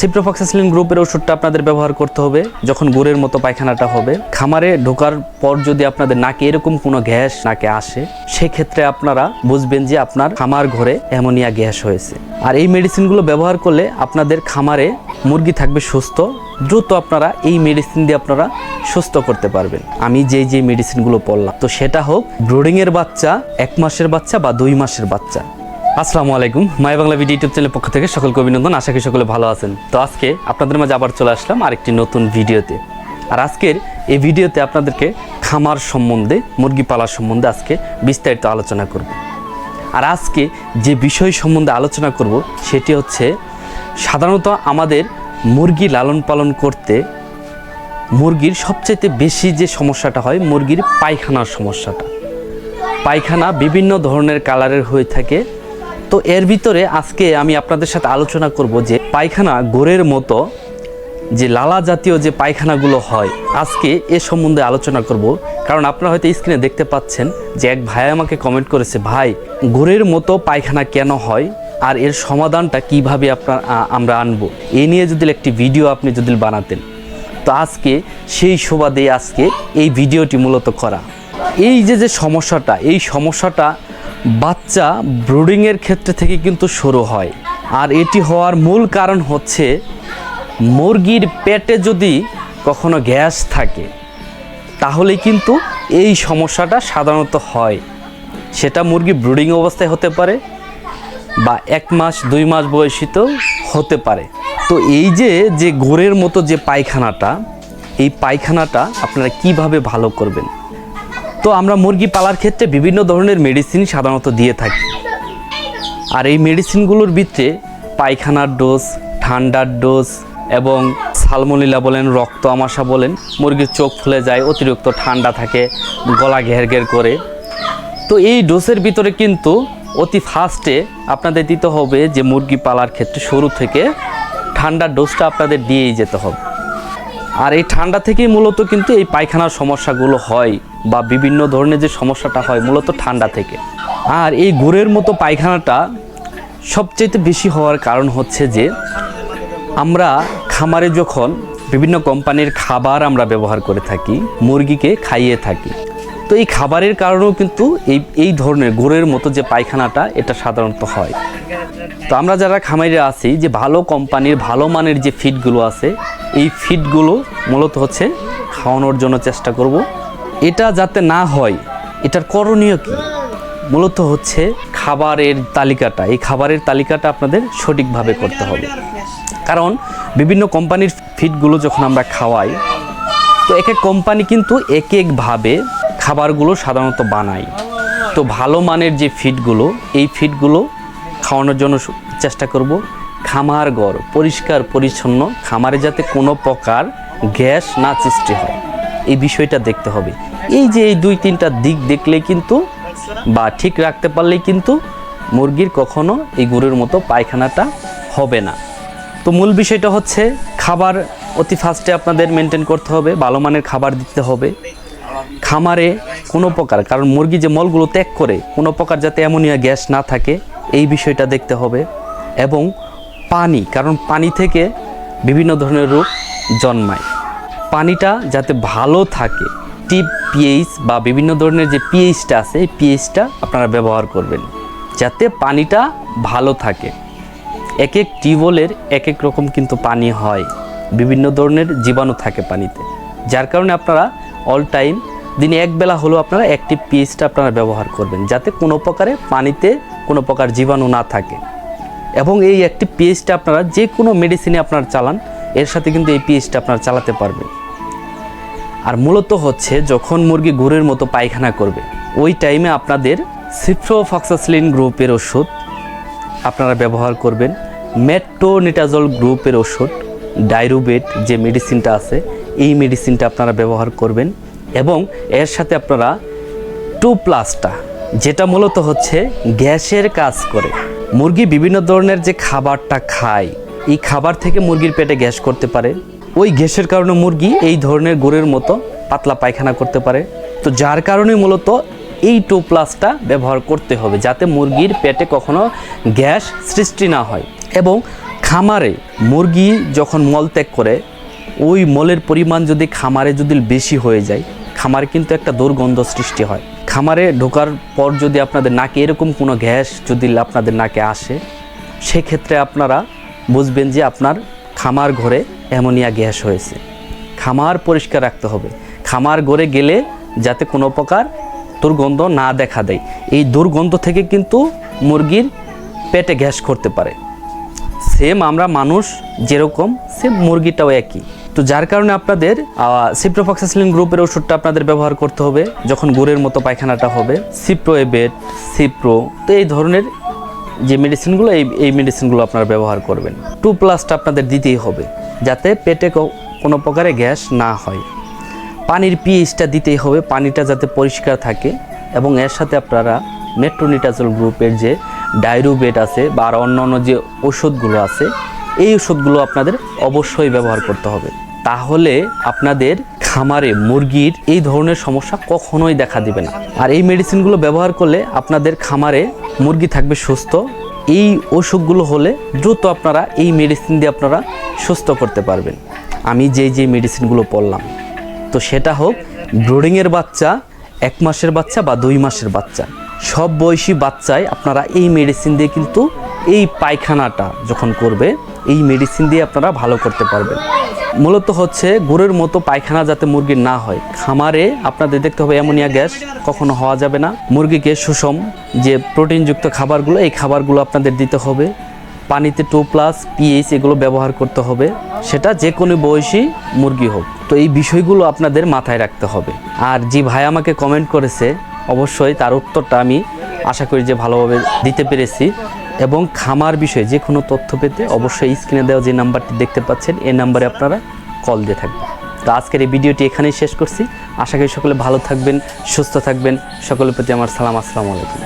সিপ্রোফক্সাসিলিন গ্রুপের ওষুধটা আপনাদের ব্যবহার করতে হবে, যখন গুড়ের মতো পায়খানাটা হবে। খামারে ঢোকার পর যদি আপনাদের নাকে এরকম কোনো গ্যাস নাকে আসে, সেক্ষেত্রে আপনারা বুঝবেন যে আপনার খামার ঘরে অ্যামোনিয়া গ্যাস হয়েছে। আর এই মেডিসিনগুলো ব্যবহার করলে আপনাদের খামারে মুরগি থাকবে সুস্থ, দ্রুত আপনারা এই মেডিসিন দিয়ে আপনারা সুস্থ করতে পারবেন। আমি যেই যে মেডিসিনগুলো পড়লাম, তো সেটা হোক ব্রোডিংয়ের বাচ্চা, এক মাসের বাচ্চা বা দুই মাসের বাচ্চা। আসসালামু আলাইকুম, মাই বাংলা ভিডিও ইউটিউব চ্যানেলের পক্ষ থেকে সকলকে অভিনন্দন, আশা করি সকলে ভালো আছেন। তো আজকে আপনাদের মাঝে আবার চলে আসলাম আরেকটি নতুন ভিডিওতে। আর আজকের এই ভিডিওতে আপনাদেরকে খামার সম্বন্ধে, মুরগি পালার সম্বন্ধে আজকে বিস্তারিত আলোচনা করব। আর আজকে যে বিষয় সম্বন্ধে আলোচনা করব, সেটি হচ্ছে সাধারণত আমাদের মুরগি লালন পালন করতে মুরগির সবচেয়ে বেশি যে সমস্যাটা হয়, মুরগির পায়খানার সমস্যাটা। পায়খানা বিভিন্ন ধরনের কালারের হয়ে থাকে তো এর ভিতরে আজকে আমি আপনাদের সাথে আলোচনা করব যে পায়খানা গোড়ের মতো যে লালা জাতীয় যে পায়খানাগুলো হয়, আজকে এ সম্বন্ধে আলোচনা করব। কারণ আপনারা হয়তো স্ক্রিনে দেখতে পাচ্ছেন যে এক ভাই আমাকে কমেন্ট করেছে, ভাই, গোড়ের মতো পায়খানা কেন হয়? আর এর সমাধানটা কীভাবে আপনার আমরা আনব? এ নিয়ে যদি একটি ভিডিও আপনি যদি বানাতেন। তো আজকে সেই সুবাদে আজকে এই ভিডিওটি মূলত করা। এই যে যে সমস্যাটা, এই সমস্যাটা বাচ্চা ব্রুডিংয়ের ক্ষেত্রে থেকে কিন্তু শুরু হয়। আর এটি হওয়ার মূল কারণ হচ্ছে, মুরগির পেটে যদি কখনো গ্যাস থাকে তাহলে কিন্তু এই সমস্যাটা সাধারণত হয়। সেটা মুরগি ব্রুডিং অবস্থায় হতে পারে বা এক মাস, দুই মাস বয়সীতেও হতে পারে। তো এই যে যে গোড়ের মতো যে পায়খানাটা, এই পায়খানাটা আপনারা কীভাবে ভালো করবেন? তো আমরা মুরগি পালার ক্ষেত্রে বিভিন্ন ধরনের মেডিসিন সাধারণত দিয়ে থাকি। আর এই মেডিসিনগুলোর ভিতরে পায়খানার ডোজ ঠান্ডার ডোজ এবং সালমোনিলা বলেন, রক্ত আমাশা বলেন, মুরগির চোখ ফুলে যায়, অতিরিক্ত ঠান্ডা থাকে, গলা ঘের ঘের করে। তো এই ডোজের ভিতরে কিন্তু অতি ফার্স্টে আপনাদের দিতে হবে যে মুরগি পালার ক্ষেত্রে শুরু থেকে ঠান্ডার ডোজটা আপনাদের দিয়েই যেতে হবে। আর এই ঠান্ডা থেকেই মূলত কিন্তু এই পায়খানার সমস্যাগুলো হয় বা বিভিন্ন ধরনের যে সমস্যাটা হয় মূলত ঠান্ডা থেকে। আর এই গুড়ের মতো পায়খানাটা সবচেয়ে বেশি হওয়ার কারণ হচ্ছে যে, আমরা খামারে যখন বিভিন্ন কোম্পানির খাবার আমরা ব্যবহার করে থাকি, মুরগিকে খাইয়ে থাকি তো এই খাবারের কারণেও কিন্তু এই এই ধরনের গোড়ের মতো যে পায়খানাটা, এটা সাধারণত হয়। তো আমরা যারা খামারে আছি, যে ভালো কোম্পানির, ভালো মানের যে ফিডগুলো আছে, এই ফিডগুলো মূলত হচ্ছে খাওয়ানোর জন্য চেষ্টা করব। এটা যাতে না হয়, এটার করণীয় কি? মূলত হচ্ছে খাবারের তালিকাটা, এই খাবারের তালিকাটা আপনাদের সঠিকভাবে করতে হবে। কারণ বিভিন্ন কোম্পানির ফিডগুলো যখন আমরা খাওয়াই, তো এক এক কোম্পানি কিন্তু এক একভাবে খাবারগুলো সাধারণত বানাই। তো ভালো মানের যে ফিডগুলো, এই ফিডগুলো খাওয়ানোর জন্য চেষ্টা করব খামার ঘর পরিষ্কার, পরিচ্ছন্ন, খামারে যাতে কোনো প্রকার গ্যাস না সৃষ্টি হয়। এই বিষয়টা দেখতে হবে। এই যে এই দুই তিনটা দিক দেখলে কিন্তু বা ঠিক রাখতে পারলেই কিন্তু মুরগির কখনো এই গুড়ের মতো পায়খানাটা হবে না। তো মূল বিষয়টা হচ্ছে খাবার অতি ফার্স্টে আপনাদের মেনটেন করতে হবে, ভালো মানের খাবার দিতে হবে। খামারে কোনো প্রকার, কারণ মুরগি যে মলগুলো ত্যাগ করে, কোনো প্রকার যাতে অ্যামোনিয়া গ্যাস না থাকে, এই বিষয়টা দেখতে হবে। এবং পানি, কারণ পানি থেকে বিভিন্ন ধরনের রোগ জন্মায়। পানিটা যাতে ভালো থাকে, টিপ, পিএইচ বা বিভিন্ন ধরনের যে পিএইচটা আছে, এই পিএইচটা আপনারা ব্যবহার করবেন। যাতে পানিটা ভালো থাকে। এক এক টিউবওয়েলের এক এক রকম কিন্তু পানি হয়। বিভিন্ন ধরনের জীবাণু থাকে পানিতে। যার কারণে আপনারা অল টাইম দিনে এক বেলা হলেও আপনারা অ্যাক্টিভ পিএইচটা আপনারা ব্যবহার করবেন, যাতে কোনো প্রকারে পানিতে কোনো প্রকার জীবাণু না থাকে। এবং এই অ্যাক্টিভ পিএইচটা আপনারা যে কোনো মেডিসিনে আপনারা চালান, এর সাথে কিন্তু এই পিএইচটা আপনারা চালাতে পারবেন। আর মূলত হচ্ছে যখন মুরগি গুড়ের মতো পায়খানা করবে, ওই টাইমে আপনাদের সিপ্রোফক্সাসলিন গ্রুপের ওষুধ আপনারা ব্যবহার করবেন মেট্রোনিটাজল গ্রুপের ওষুধ ডাইরুবেট যে মেডিসিনটা আছে এই মেডিসিনটা আপনারা ব্যবহার করবেন এবং এর সাথে আপনারা টু প্লাসটা যেটা মূলত হচ্ছে গ্যাসের কাজ করে। মুরগি বিভিন্ন ধরনের যে খাবারটা খায়, এই খাবার থেকে মুরগির পেটে গ্যাস করতে পারে। ওই গ্যাসের কারণে মুরগি এই ধরনের গুড়ের মতো পাতলা পায়খানা করতে পারে। তো যার কারণে মূলত এই টু প্লাসটা ব্যবহার করতে হবে, যাতে মুরগির পেটে কখনো গ্যাস সৃষ্টি না হয়। এবং খামারে মুরগি যখন মল ত্যাগ করে ওই মলের পরিমাণ যদি খামারে যদি বেশি হয়ে যায়, খামারে কিন্তু একটা দুর্গন্ধ সৃষ্টি হয়। খামারে ঢোকার পর যদি আপনাদের নাকে এরকম কোনো গ্যাস যদি আপনাদের নাকে আসে, সেক্ষেত্রে আপনারা বুঝবেন যে আপনার খামার ঘরে অ্যামোনিয়া গ্যাস হয়েছে। খামার পরিষ্কার রাখতে হবে। খামার ঘরে গেলে যাতে কোনো প্রকার দুর্গন্ধ না দেখা দেয়। এই দুর্গন্ধ থেকে কিন্তু মুরগির পেটে গ্যাস করতে পারে। সেম আমরা মানুষ যেরকম, সেম মুরগিটাও একই। তো যার কারণে আপনাদের সিপ্রোফক্সাসিলিন গ্রুপের ওষুধটা আপনাদের ব্যবহার করতে হবে, যখন গুড়ের মতো পায়খানাটা হবে। সিপ্রো এবেট সিপ্রো তো এই ধরনের যে মেডিসিনগুলো এই এই মেডিসিনগুলো আপনারা ব্যবহার করবেন। টু প্লাসটা আপনাদের দিতেই হবে, যাতে পেটে কোনো প্রকারে গ্যাস না হয়। পানির পিএইচটা দিতেই হবে, পানিটা যাতে পরিষ্কার থাকে, এবং এর সাথে আপনারা মেট্রোনিটাজল গ্রুপের যে ডায়রুবেট আছে, বা আর অন্য অন্য যে ওষুধগুলো আছে এই ওষুধগুলো আপনাদের অবশ্যই ব্যবহার করতে হবে। তাহলে আপনাদের খামারে মুরগির এই ধরনের সমস্যা কখনোই দেখা দিবে না। আর এই মেডিসিনগুলো ব্যবহার করলে আপনাদের খামারে মুরগি থাকবে সুস্থ। এই অসুখগুলো হলে দ্রুত আপনারা এই মেডিসিন দিয়ে আপনারা সুস্থ করতে পারবেন। আমি যেই যেই মেডিসিনগুলো পড়লাম, তো সেটা হোক ব্রোডিংয়ের বাচ্চা, এক মাসের বাচ্চা বা দুই মাসের বাচ্চা। সব বয়সী বাচ্চায় আপনারা এই মেডিসিন দিয়ে কিন্তু এই পায়খানাটা যখন করবে এই মেডিসিন দিয়ে আপনারা ভালো করতে পারবেন। মূলত হচ্ছে গুড়ের মতো পায়খানা যাতে মুরগির না হয়। খামারে আপনাদের দেখতে হবে অ্যামোনিয়া গ্যাস, কখনো হওয়া যাবে না। মুরগিকে সুষম যে প্রোটিনযুক্ত খাবারগুলো, এই খাবারগুলো আপনাদের দিতে হবে। পানিতে টু প্লাস পিএইচ এগুলো ব্যবহার করতে হবে। সেটা যে কোনো বয়সী মুরগি হোক। তো এই বিষয়গুলো আপনাদের মাথায় রাখতে হবে। আর যে ভাই আমাকে কমেন্ট করেছে, অবশ্যই তার উত্তরটা আমি আশা করি যে ভালোভাবে দিতে পেরেছি। এবং খামার বিষয়ে যে কোনো তথ্য পেতে অবশ্যই স্ক্রিনে দেওয়া যে নাম্বারটি দেখতে পাচ্ছেন এই নাম্বারে আপনারা কল দিয়ে থাকবেন। তো আজকের এই ভিডিওটি এখানেই শেষ করছি। আশা করি সকলে ভালো থাকবেন, সুস্থ থাকবেন। সকলের প্রতি আমার সালাম, আসসালামু আলাইকুম।